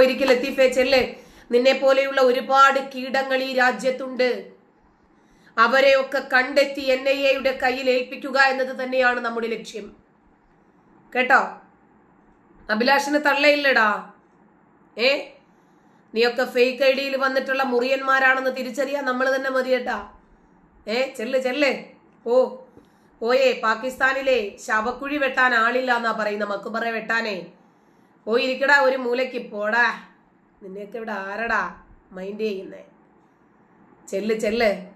ഒരിക്കൽ എത്തിഫേച്ചല്ലേ നിന്നെ പോലെയുള്ള ഒരുപാട് കീടങ്ങൾ ഈ രാജ്യത്തുണ്ട്. അവരെയൊക്കെ കണ്ടെത്തി എൻ ഐ എയുടെ കയ്യിൽ ഏൽപ്പിക്കുക എന്നത് തന്നെയാണ് നമ്മുടെ ലക്ഷ്യം. കേട്ടോ? അഭിലാഷിന് തള്ളയില്ലടാ. ഏ? നീയൊക്കെ ഫേക്ക് ഐ ഡിയിൽ വന്നിട്ടുള്ള മുറിയന്മാരാണെന്ന് തിരിച്ചറിയാൻ നമ്മൾ തന്നെ മതി കേട്ടാ ഏ? ചെല്ല് ചെല്ലേ. ഓ ഓയേ പാകിസ്ഥാനിലെ ശവക്കുഴി വെട്ടാൻ ആളില്ല എന്നാ പറയുന്ന മക്കുപറ വെട്ടാനേ. ഓ ഇരിക്കടാ ഒരു മൂലയ്ക്ക് പോടാ. നിന്നെയൊക്കെ ഇവിടെ ആരടാ മൈൻഡ് ചെയ്യുന്നേ? ചെല്ല് ചെല്ല്.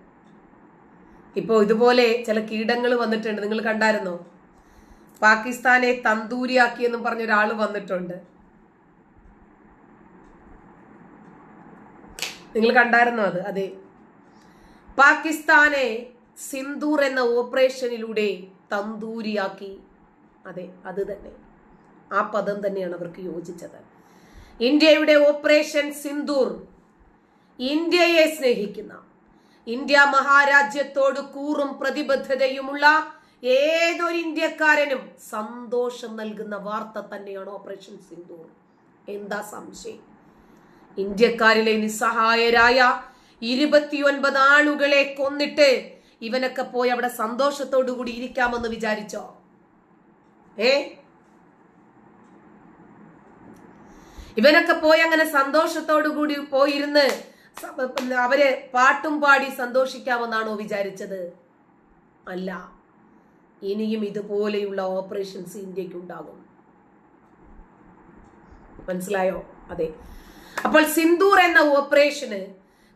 ഇപ്പോൾ ഇതുപോലെ ചില കീടങ്ങൾ വന്നിട്ടുണ്ട്. നിങ്ങൾ കണ്ടായിരുന്നോ? പാകിസ്ഥാനെ തന്തൂരിയാക്കിയെന്നും പറഞ്ഞ ഒരാൾ വന്നിട്ടുണ്ട്. നിങ്ങൾ കണ്ടായിരുന്നോ അത്? അതെ. പാകിസ്ഥാനെ സിന്ദൂർ എന്ന ഓപ്പറേഷനിലൂടെ തന്തൂരിയാക്കി. അതെ അത് തന്നെ. ആ പദം തന്നെയാണ് അവർക്ക് യോജിച്ചത്. ഇന്ത്യയുടെ ഓപ്പറേഷൻ സിന്ദൂർ ഇന്ത്യയെ സ്നേഹിക്കുന്ന ഇന്ത്യ മഹാരാജ്യത്തോട് കൂറും പ്രതിബദ്ധതയുമുള്ള ഏതൊരു ഇന്ത്യക്കാരനും സന്തോഷം നൽകുന്ന വാർത്ത തന്നെയാണ് ഓപ്പറേഷൻ സിന്ദൂർ. എന്താ സംശയം? ഇന്ത്യക്കാരിലെ നിസ്സഹായരായ ഇരുപത്തിയൊൻപത് ആളുകളെ കൊന്നിട്ട് ഇവനൊക്കെ പോയി അവിടെ സന്തോഷത്തോടു കൂടി ഇരിക്കാമെന്ന് വിചാരിച്ചോ? ഏ? ഇവനൊക്കെ പോയി അങ്ങനെ സന്തോഷത്തോടു കൂടി പോയിരുന്ന് അവരെ പാട്ടും പാടി സന്തോഷിക്കാമെന്നാണോ വിചാരിച്ചത്? അല്ല. ഇനിയും ഇതുപോലെയുള്ള ഓപ്പറേഷൻസ് ഇന്ത്യയ്ക്ക് ഉണ്ടാകും മനസ്സിലായോ? അതെ. അപ്പോൾ സിന്ദൂർ എന്ന ഓപ്പറേഷന്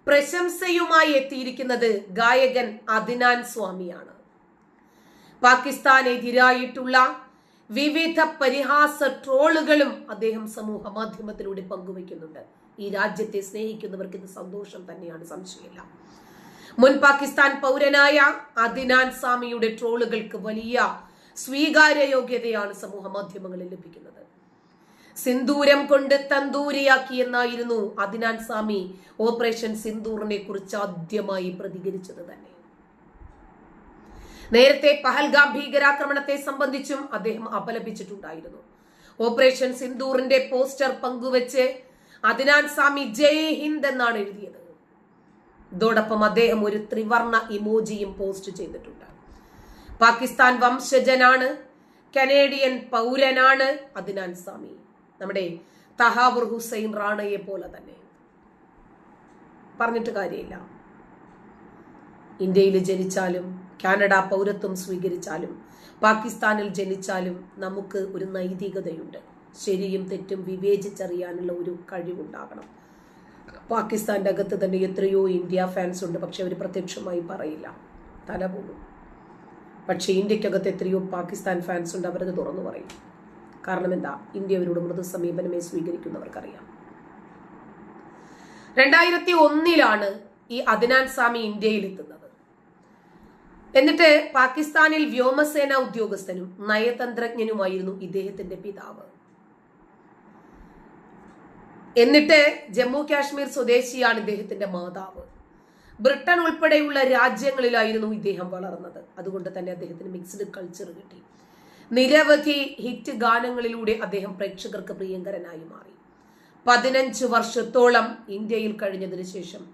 പ്രശംസയുമായി എത്തിയിരിക്കുന്നത് ഗായകൻ അദിനാൻ സ്വാമിയാണ്. പാകിസ്ഥാനെതിരായിട്ടുള്ള വിവിധ പരിഹാസ ട്രോളുകളും അദ്ദേഹം സമൂഹ മാധ്യമത്തിലൂടെ പങ്കുവയ്ക്കുന്നുണ്ട്. ഈ രാജ്യത്തെ സ്നേഹിക്കുന്നവർക്ക് ഇത് സന്തോഷം തന്നെയാണ് സംശയമില്ല. മുൻ പാകിസ്ഥാൻ പൗരനായ അദിനാൻ സാമിയുടെ ട്രോളുകൾക്ക് വലിയ സ്വീകാര്യയോഗ്യതയാണ് സമൂഹ മാധ്യമങ്ങളിൽ ലഭിക്കുന്നത്. സിന്ദൂരം കൊണ്ട് തന്തൂരിയാക്കി എന്നായിരുന്നു അദിനാൻ സാമി ഓപ്പറേഷൻ സിന്ദൂറിനെ കുറിച്ച് ആദ്യമായി പ്രതികരിച്ചത് തന്നെ. നേരത്തെ പഹൽഗാം ഭീകരാക്രമണത്തെ സംബന്ധിച്ചും അദ്ദേഹം അപലപിച്ചിട്ടുണ്ടായിരുന്നു. ഓപ്പറേഷൻ സിന്ദൂറിന്റെ പോസ്റ്റർ പങ്കുവച്ച് അദിനാൻ സ്വാമി ജയ് ഹിന്ദ് എന്നാണ് എഴുതിയത്. ഇതോടൊപ്പം അദ്ദേഹം ഒരു ത്രിവർണ ഇമോജിയും പോസ്റ്റ് ചെയ്തിട്ടുണ്ട്. പാകിസ്ഥാൻ വംശജനാണ് കനേഡിയൻ പൗരനാണ് അദിനാൻ സ്വാമി. നമ്മുടെ തഹാബുർ ഹുസൈൻ റാണയെ പോലെ തന്നെ. പറഞ്ഞിട്ട് കാര്യമില്ല. ഇന്ത്യയിൽ ജനിച്ചാലും കാനഡ പൗരത്വം സ്വീകരിച്ചാലും പാകിസ്ഥാനിൽ ജനിച്ചാലും നമുക്ക് ഒരു നൈതികതയുണ്ട്. ശരിയും തെറ്റും വിവേചിച്ചറിയാനുള്ള ഒരു കഴിവുണ്ടാകണം. പാകിസ്ഥാന്റെ അകത്ത് തന്നെ എത്രയോ ഇന്ത്യ ഫാൻസ് ഉണ്ട് പക്ഷെ അവർ പ്രത്യക്ഷമായി പറയില്ല. തല പോകും പക്ഷേ ഇന്ത്യക്കകത്ത് എത്രയോ പാകിസ്ഥാൻ ഫാൻസ് ഉണ്ട് അവരത് തുറന്നു പറയും. കാരണം എന്താ? ഇന്ത്യ അവരോട് മൃദു സമീപനമേ സ്വീകരിക്കുന്നവർക്കറിയാം. രണ്ടായിരത്തി ഒന്നിലാണ് ഈ അദ്നാൻ സ്വാമി ഇന്ത്യയിൽ എത്തുന്നത് എന്നിട്ട് പാകിസ്ഥാനിൽ വ്യോമസേന ഉദ്യോഗസ്ഥനും നയതന്ത്രജ്ഞനുമായിരുന്നു ഇദ്ദേഹത്തിന്റെ പിതാവ്. എന്നിട്ട് ജമ്മു കാശ്മീർ സ്വദേശിയാണ് ഇദ്ദേഹത്തിന്റെ മാതാവ്. ബ്രിട്ടൻ ഉൾപ്പെടെയുള്ള രാജ്യങ്ങളിലായിരുന്നു ഇദ്ദേഹം വളർന്നത്. അതുകൊണ്ട് തന്നെ അദ്ദേഹത്തിന് മിക്സ്ഡ് കൾച്ചർ കിട്ടി. നിരവധി ഹിറ്റ് ഗാനങ്ങളിലൂടെ അദ്ദേഹം പ്രേക്ഷകർക്ക് പ്രിയങ്കരനായി മാറി. പതിനഞ്ച് വർഷത്തോളം ഇന്ത്യയിൽ കഴിഞ്ഞതിന് ശേഷം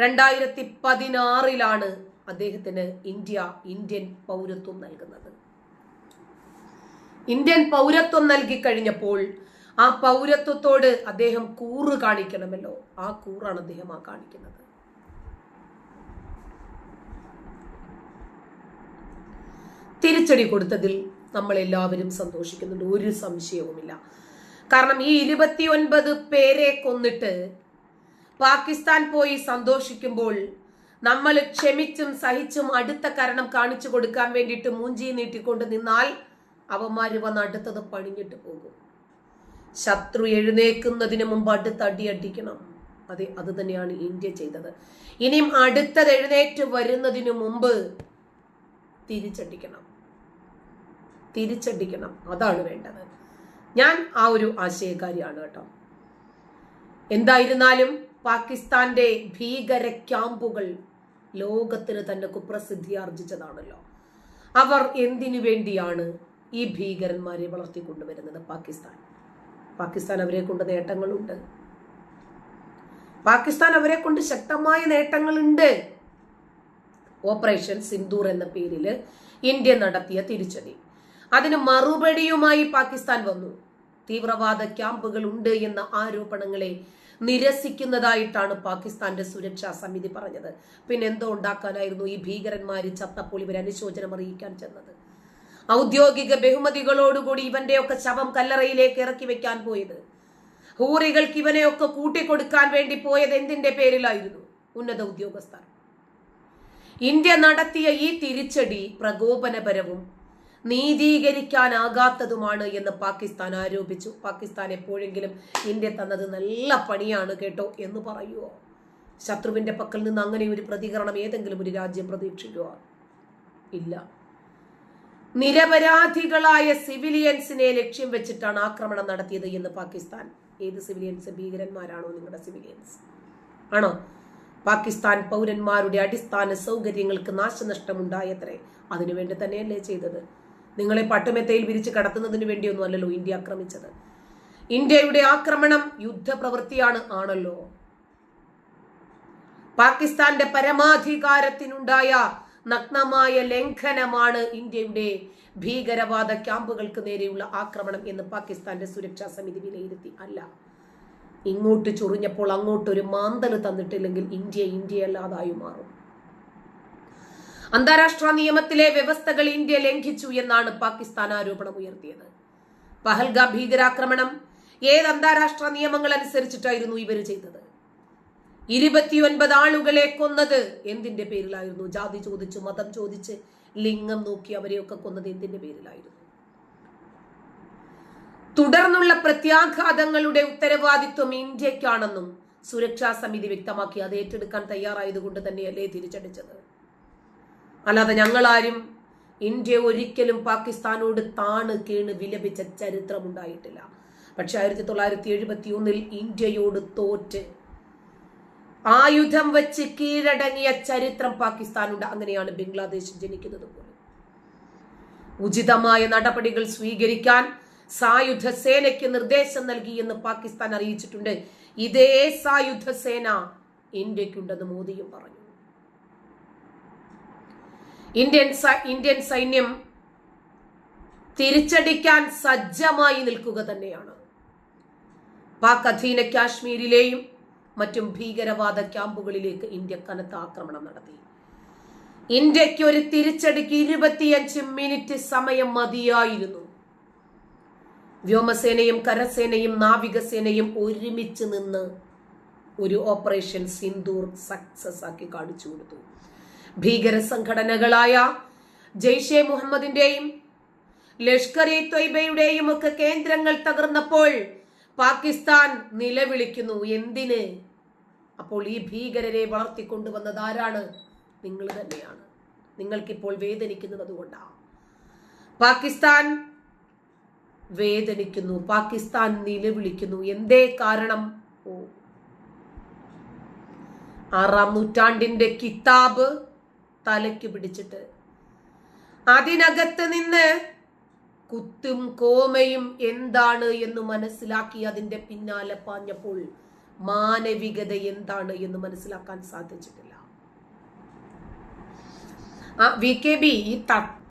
രണ്ടായിരത്തി പതിനാറിലാണ് അദ്ദേഹത്തിന് ഇന്ത്യ ഇന്ത്യൻ പൗരത്വം നൽകുന്നത്. ഇന്ത്യൻ പൗരത്വം നൽകി കഴിഞ്ഞപ്പോൾ ആ പൗരത്വത്തോട് അദ്ദേഹം കൂറ് കാണിക്കണമല്ലോ. ആ കൂറാണ് അദ്ദേഹം ആ കാണിക്കുന്നത്. തിരിച്ചടി കൊടുത്തതിൽ നമ്മൾ എല്ലാവരും സന്തോഷിക്കുന്നുണ്ട്. ഒരു സംശയവുമില്ല. കാരണം ഈ ഇരുപത്തിയൊൻപത് പേരെ കൊന്നിട്ട് പാകിസ്ഥാൻ പോയി സന്തോഷിക്കുമ്പോൾ നമ്മൾ ക്ഷമിച്ചും സഹിച്ചും അടുത്ത കരണം കാണിച്ചു കൊടുക്കാൻ വേണ്ടിയിട്ട് മൂഞ്ചി നീട്ടിക്കൊണ്ട് നിന്നാൽ അവന്മാര് വന്ന് അടുത്തത് പണിഞ്ഞിട്ട് പോകും. ശത്രു എഴുന്നേക്കുന്നതിന് മുമ്പ് അടുത്ത് അടിയടിക്കണം അതെ അത് തന്നെയാണ് ഇന്ത്യ ചെയ്തത്. ഇനിയും അടുത്തത് എഴുന്നേറ്റ് വരുന്നതിന് മുമ്പ് തിരിച്ചടിക്കണം. തിരിച്ചടിക്കണം. അതാണ് വേണ്ടത്. ഞാൻ ആ ഒരു ആശയക്കാരിയാണ് കേട്ടോ. എന്തായിരുന്നാലും പാകിസ്ഥാന്റെ ഭീകര ക്യാമ്പുകൾ ലോകത്തിന് തന്നെ കുപ്രസിദ്ധി ആർജിച്ചതാണല്ലോ. അവർ എന്തിനു വേണ്ടിയാണ് ഈ ഭീകരന്മാരെ വളർത്തിക്കൊണ്ടുവരുന്നത്? പാകിസ്ഥാൻ. പാകിസ്ഥാൻ അവരെ കൊണ്ട് നേട്ടങ്ങളുണ്ട്. പാകിസ്ഥാൻ അവരെ കൊണ്ട് ശക്തമായ നേട്ടങ്ങളുണ്ട്. ഓപ്പറേഷൻ സിന്ദൂർ എന്ന പേരിൽ ഇന്ത്യ നടത്തിയ തിരിച്ചടി. അതിന് മറുപടിയുമായി പാകിസ്ഥാൻ വന്നു. തീവ്രവാദ ക്യാമ്പുകൾ ഉണ്ട് എന്ന ആരോപണങ്ങളെ നിരസിക്കുന്നതായിട്ടാണ് പാകിസ്ഥാന്റെ സുരക്ഷാ സമിതി പറഞ്ഞത്. പിന്നെ എന്തോ ഉണ്ടാക്കാനായിരുന്നു ഈ ഭീകരന്മാര് ചത്തപ്പോൾ ഇവർ അനുശോചനം അറിയിക്കാൻ ചെന്നത്. ഔദ്യോഗിക ബഹുമതികളോടുകൂടി ഇവന്റെയൊക്കെ ശവം കല്ലറയിലേക്ക് ഇറക്കി വെക്കാൻ പോയത്. ഹൂറികൾക്ക് ഇവനെയൊക്കെ കൂട്ടിക്കൊടുക്കാൻ വേണ്ടി പോയത് എന്തിന്റെ പേരിലായിരുന്നു? ഉന്നത ഉദ്യോഗസ്ഥർ. ഇന്ത്യ നടത്തിയ ഈ തിരിച്ചടി പ്രകോപനപരവും നീതീകരിക്കാനാകാത്തതുമാണ് എന്ന് പാകിസ്ഥാൻ ആരോപിച്ചു. പാകിസ്ഥാൻ എപ്പോഴെങ്കിലും ഇന്ത്യ തന്നത് നല്ല പണിയാണ് കേട്ടോ എന്ന് പറയുമോ ശത്രുവിന്റെ പക്കൽ നിന്ന് അങ്ങനെ ഒരു പ്രതികരണം ഏതെങ്കിലും ഒരു രാജ്യം പ്രതീക്ഷിക്കുക ഇല്ല. നിരപരാധികളായ സിവിലിയൻസിനെ ലക്ഷ്യം വെച്ചിട്ടാണ് ആക്രമണം നടത്തിയത് എന്ന് പാകിസ്ഥാൻ. ഏത് സിവിലിയൻസ്? ഭീകരന്മാരാണോ നിങ്ങളുടെ സിവിലിയൻസ്? ആണോ? പാകിസ്ഥാൻ പൗരന്മാരുടെ അടിസ്ഥാന സൗകര്യങ്ങൾക്ക് നാശനഷ്ടമുണ്ടായത്രേ. അതിനുവേണ്ടി തന്നെയല്ലേ ചെയ്തത്? നിങ്ങളെ പട്ടുമെത്തയിൽ വിരിച്ച് കടത്തുന്നതിന് വേണ്ടിയൊന്നും അല്ലല്ലോ ഇന്ത്യ ആക്രമിച്ചത്. ഇന്ത്യയുടെ ആക്രമണം യുദ്ധപ്രവൃത്തിയാണ് ആണല്ലോ. പാകിസ്ഥാന്റെ പരമാധികാരത്തിനുണ്ടായ നഗ്നമായ ലംഘനമാണ് ഇന്ത്യയുടെ ഭീകരവാദ ക്യാമ്പുകൾക്ക് നേരെയുള്ള ആക്രമണം എന്ന് പാകിസ്ഥാന്റെ സുരക്ഷാ സമിതി വിലയിരുത്തി അല്ല. ഇങ്ങോട്ട് ചൊറിഞ്ഞപ്പോൾ അങ്ങോട്ടൊരു മാന്തൽ തന്നിട്ടില്ലെങ്കിൽ ഇന്ത്യ ഇന്ത്യയല്ലാതായി മാറും. അന്താരാഷ്ട്ര നിയമത്തിലെ വ്യവസ്ഥകൾ ഇന്ത്യ ലംഘിച്ചു എന്നാണ് പാകിസ്ഥാൻ ആരോപണം ഉയർത്തിയത്. പഹൽഗ ഭീകരാക്രമണം ഏത് അന്താരാഷ്ട്ര നിയമങ്ങൾ അനുസരിച്ചിട്ടായിരുന്നു ഇവർ ചെയ്തത്? ഇരുപത്തിയൊൻപത് ആളുകളെ കൊന്നത് എന്തിന്റെ പേരിലായിരുന്നു? ജാതി ചോദിച്ച് മതം ചോദിച്ച് ലിംഗം നോക്കി അവരെയൊക്കെ കൊന്നത് എന്തിന്റെ പേരിലായിരുന്നു? തുടർന്നുള്ള പ്രത്യാഘാതങ്ങളുടെ ഉത്തരവാദിത്വം ഇന്ത്യക്കാണെന്നും സുരക്ഷാ സമിതി വ്യക്തമാക്കി അത് ഏറ്റെടുക്കാൻ തയ്യാറായതുകൊണ്ട് തന്നെയല്ലേ തിരിച്ചടിച്ചത്? അല്ലാതെ ഞങ്ങളാരും ഇന്ത്യ ഒരിക്കലും പാകിസ്ഥാനോട് താണ് കീണ് വിലപിച്ച ചരിത്രമുണ്ടായിട്ടില്ല. പക്ഷെ ആയിരത്തി തൊള്ളായിരത്തി എഴുപത്തി ഒന്നിൽ ഇന്ത്യയോട് തോറ്റ് ആയുധം വെച്ച് കീഴടങ്ങിയ ചരിത്രം പാകിസ്ഥാനുണ്ട്. അങ്ങനെയാണ് ബംഗ്ലാദേശ് ജനിക്കുന്നത് പോലും. ഉചിതമായ നടപടികൾ സ്വീകരിക്കാൻ സായുധ സേനയ്ക്ക് നിർദ്ദേശം നൽകി എന്ന് പാകിസ്ഥാൻ അറിയിച്ചിട്ടുണ്ട്. ഇതേ സായുധ സേന ഇന്ത്യക്കുണ്ടെന്ന് മോദിയും പറഞ്ഞു. ഇന്ത്യൻ ഇന്ത്യൻ സൈന്യം തിരിച്ചടിക്കാൻ സജ്ജമായി നിൽക്കുക തന്നെയാണ്. പാക് അധീന കാശ്മീരിലെയും മറ്റും ഭീകരവാദ ക്യാമ്പുകളിലേക്ക് ഇന്ത്യ കനത്ത ആക്രമണം നടത്തി. ഇന്ത്യയ്ക്ക് ഒരു തിരിച്ചടിക്ക് ഇരുപത്തിയഞ്ച് മിനിറ്റ് സമയം മതിയായിരുന്നു. വ്യോമസേനയും കരസേനയും നാവികസേനയും ഒരുമിച്ച് നിന്ന് ഒരു ഓപ്പറേഷൻ സിന്ദൂർ സക്സസ് ആക്കി കാണിച്ചു കൊടുത്തു. ഭീകര സംഘടനകളായ ജെയ്ഷെ മുഹമ്മദിന്റെയും ലഷ്കർ ഇ തൊയ്ബയുടെയും ഒക്കെ കേന്ദ്രങ്ങൾ തകർന്നപ്പോൾ പാകിസ്ഥാൻ നിലവിളിക്കുന്നു. എന്തിന്? അപ്പോൾ ഈ ഭീകരരെ വളർത്തിക്കൊണ്ടുവന്നത് ആരാണ്? നിങ്ങൾ തന്നെയാണ്. നിങ്ങൾക്കിപ്പോൾ വേദനിക്കുന്നത് അതുകൊണ്ടാണ് പാകിസ്ഥാൻ വേദനിക്കുന്നു. പാകിസ്ഥാൻ നിലവിളിക്കുന്നു. എന്തേ കാരണം? ഓ. ആറാം നൂറ്റാണ്ടിന്റെ കിതാബ് തലയ്ക്ക് പിടിച്ചിട്ട്. അതിനകത്ത് നിന്ന് കുത്തും കോമയും എന്താണ് എന്ന് മനസ്സിലാക്കി അതിന്റെ പിന്നാലെ പാഞ്ഞപ്പോൾ മാനവികത എന്താണ് എന്ന് മനസ്സിലാക്കാൻ സാധിച്ചിട്ടില്ല. വി കെ ബി ഈ